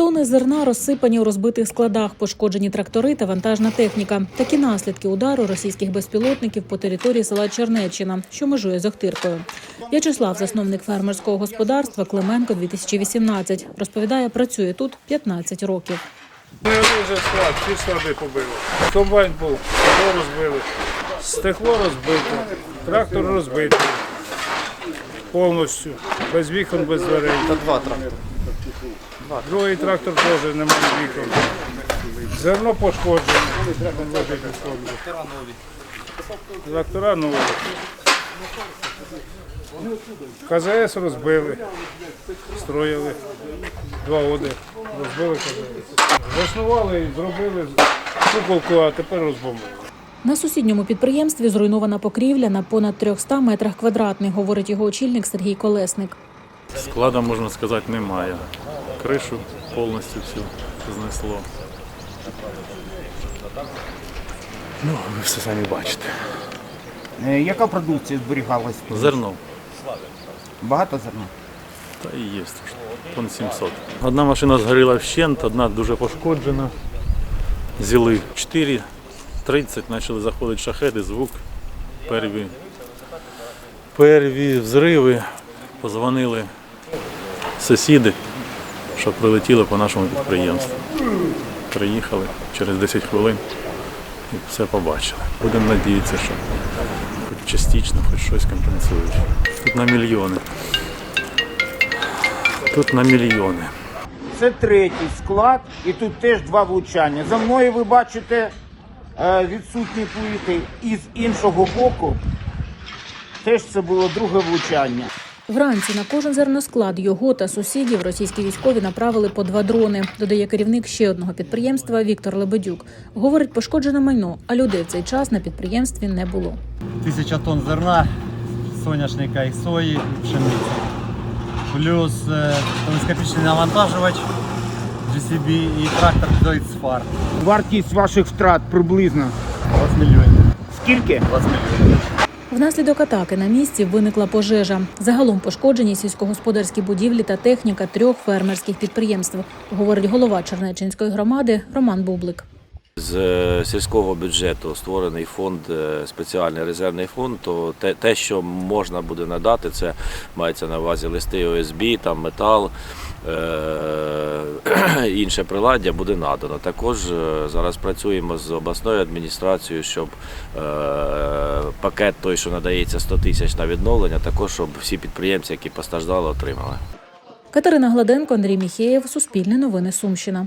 Тони зерна розсипані у розбитих складах, пошкоджені трактори та вантажна техніка. Такі наслідки удару російських безпілотників по території села Чернеччина, що межує з Охтиркою. В'ячеслав, засновник фермерського господарства Клименко 2018, розповідає, працює тут 15 років. Не один же склад, всі склади побили. Комбайн був, стекло розбили. Стекло розбите, трактор розбитий. Повністю. Без вікон, без дверей. Та два трактори. Другий трактор теж немає вікон. Зерно пошкоджене. Трактора нові. КЗС розбили, строїли. Два оди. Розбили КЗС. Заснували і зробили куколку, а тепер розбомбили. На сусідньому підприємстві зруйнована покрівля на понад 300 метрах квадратних, говорить його очільник Сергій Колесник. Склада, можна сказати, немає. Кришу повністю всю знесло. Ну, ви все самі бачите. Е, Яка продукція зберігалась? Зерно. Багато зерна? Та і є. Тон 700. Одна машина згоріла вщент, одна дуже пошкоджена. Зіли 4.30 почали заходити шахеди, звук. Перві, перві взриви. Позвонили сусіди, що прилетіли по нашому підприємству. Приїхали через 10 хвилин і все побачили. Будемо надіятися, що хоч частично, хоч щось компенсують. Тут на мільйони. Тут на мільйони. Це третій склад, і тут теж два влучання. За мною ви бачите е, відсутні плити. І з іншого боку теж це було друге влучання. Вранці на кожен зерносклад його та сусідів російські військові направили по два дрони, додає керівник ще одного підприємства Віктор Лебедюк. Говорить, пошкоджене майно, а людей в цей час на підприємстві не було. тисяча тонн зерна, соняшника і сої, і пшениці. Плюс е, телескопічний навантажувач GCB і трактор Deutz-Fahr. Вартість ваших втрат приблизно 20 мільйонів. скільки? 20 мільйонів. Внаслідок атаки на місці виникла пожежа. Загалом пошкоджені сільськогосподарські будівлі та техніка трьох фермерських підприємств, говорить голова Чернеччинської громади Роман Бублик. З е, сільського бюджету створений фонд, е, спеціальний резервний фонд, то те, те, що можна буде надати, це мається на увазі листи ОСБ, там метал, е- інше приладдя буде надано. Також е, зараз працюємо з обласною адміністрацією, щоб е- пакет той, що надається 100 тисяч на відновлення, також щоб всі підприємці, які постраждали, отримали. Катерина Гладенко, Андрій Міхеєв, Суспільне новини Сумщина.